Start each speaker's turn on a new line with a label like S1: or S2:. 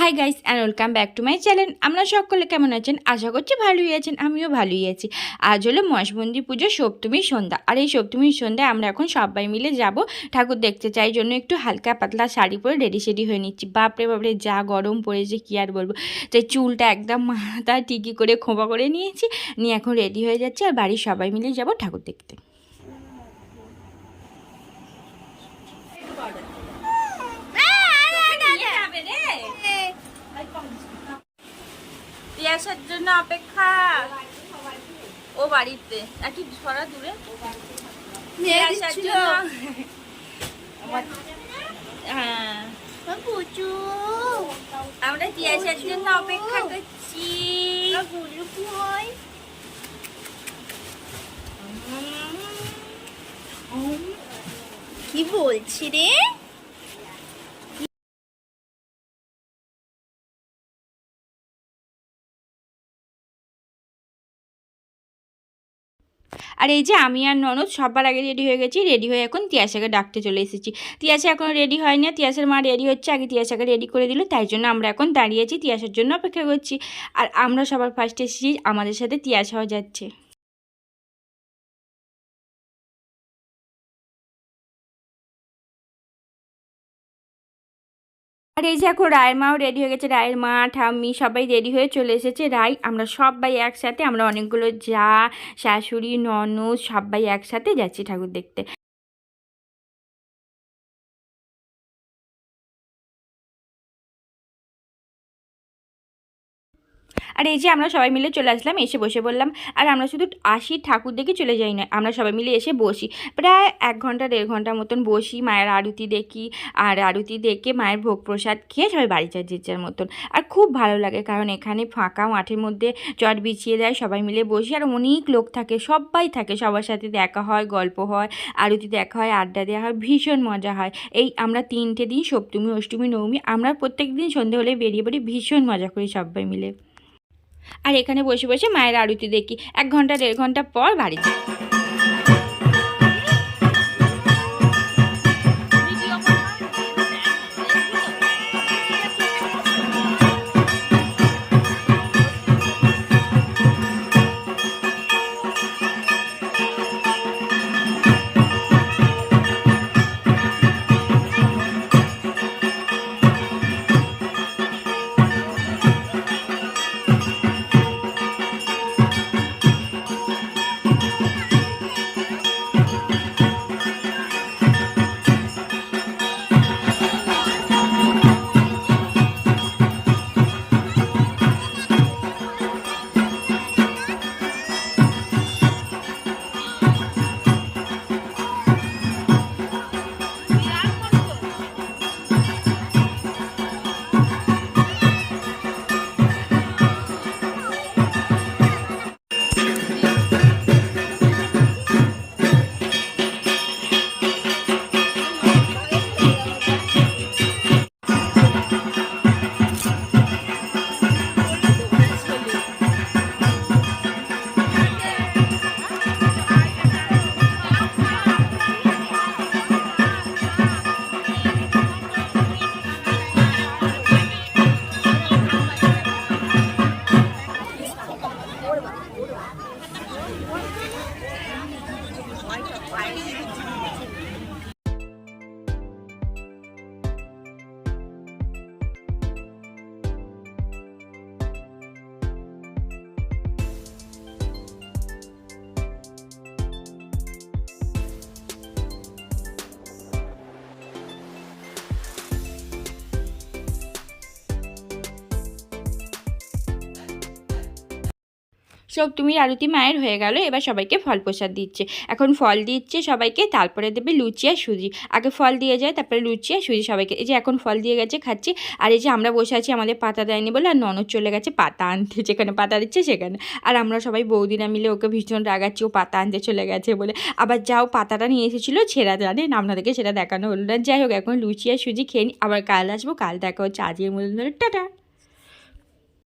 S1: Hi guys and welcome back to my channel আমরা সকলে কেমন আছেন? আশা করছি ভালোই আছেন, আমিও ভালোই আছি। আজ হলো মহেশমন্দির পুজো সপ্তমীর সন্ধ্যা। আর এই সপ্তমীর সন্ধ্যায় আমরা এখন সবাই মিলে যাব ঠাকুর দেখতে চাই। জন্য একটু হালকা পাতলা শাড়ি পরে রেডি সেডি হয়ে নিচ্ছি। বাপরে বাপরে, যা গরম পড়েছে, কি আর বলব? তাই চুলটা একদম মাথা টিকি করে খোঁপা করে নিয়েছি। নিয়ে এখন রেডি হয়ে যাচ্ছে আর বাড়ির সবাই মিলে যাব ঠাকুর দেখতে। আসার জন্য অপেক্ষা। ও বাড়িতে একটু সরা দূরে। জন্য। হ্যাঁ। আমরা তিয়াসার জন্য অপেক্ষা করছি।
S2: কি বলছি রে?
S1: আর এই যে আমি আর ননদ সবার আগে রেডি হয়ে গেছি রেডি হয়ে এখন তিয়াশাকে ডাকতে চলে এসেছি। তিয়াসা এখনও রেডি হয় না তিয়াসের মা রেডি হচ্ছে, আগে তিয়াশাকে রেডি করে দিল, তাই জন্য আমরা এখন দাঁড়িয়েছি তিয়াসার জন্য অপেক্ষা করছি। আর আমরা সবার ফার্স্টে এসেছি, আমাদের সাথে তিয়াসাও যাচ্ছে। এই যে এখন রায়ের মাও রেডি হয়ে গেছে। রায়ের মা, ঠাম্মি সবাই রেডি হয়ে চলে এসেছে। রাই আমরা সবাই একসাথে, আমরা অনেকগুলো যা, শাশুড়ি, ননদ সবাই একসাথে যাচ্ছি ঠাকুর দেখতে। আর এই যে আমরা সবাই মিলে চলে আসলাম, এসে বসে বললাম আর আমরা শুধু আসি ঠাকুর দেখে চলে যাই না, আমরা সবাই মিলে এসে বসি। প্রায় এক ঘণ্টা, দেড় ঘণ্টার মতন বসি মায়ের আরতি দেখি। আর আরতি দেখে মায়ের ভোগ প্রসাদ খেয়ে সবাই বাড়ি যায় যে যার মতন। আর খুব ভালো লাগে, কারণ এখানে ফাঁকা মাঠের মধ্যে চট বিছিয়ে দেয়, সবাই মিলে বসি। আর অনেক লোক থাকে, সবাই থাকে, সবার সাথে দেখা হয়, গল্প হয়, আরতি দেখা হয়, আড্ডা দেওয়া হয়, ভীষণ মজা হয়। এই আমরা তিনটে দিন সপ্তমী, অষ্টমী, নবমী, আমরা প্রত্যেক দিন সন্ধে হলে বেরিয়ে পড়ি, ভীষণ মজা করি সবাই মিলে। আর এখানে বসে বসে মায়ের আরতি দেখি। এক ঘণ্টা দেড় ঘণ্টা পর বাড়ি যাই তুমি আরতি মায়ের হয়ে গেল, এবার সবাইকে ফল প্রসাদ দিচ্ছে। এখন ফল দিচ্ছে সবাইকে, তারপরে দেবে লুচি আর সুজি। আগে ফল দিয়ে যায়, তারপরে লুচি আর সুজি সবাইকে। এই যে এখন ফল দিয়ে গেছে, খাচ্ছি। আর এই যে আমরা বসে আছি, আমাদের পাতা দেয়নি বলে আর ননদ চলে গেছে পাতা আনতে। যেখানে পাতা দিচ্ছে সেখানে। আর আমরা সবাই বৌদিরা মিলে ওকে ভীষণ রাগাচ্ছি, ও পাতা আনতে চলে গেছে বলে। আবার যাও, পাতাটা নিয়ে এসেছিল ছেঁড়া জানেন আপনাদেরকে সেটা দেখানো হলো না। যাই হোক, এখন লুচি আর সুজি খেয়ে আবার কাল আসব, কাল দেখা হচ্ছে আজকের মতন ধরে। টাটা!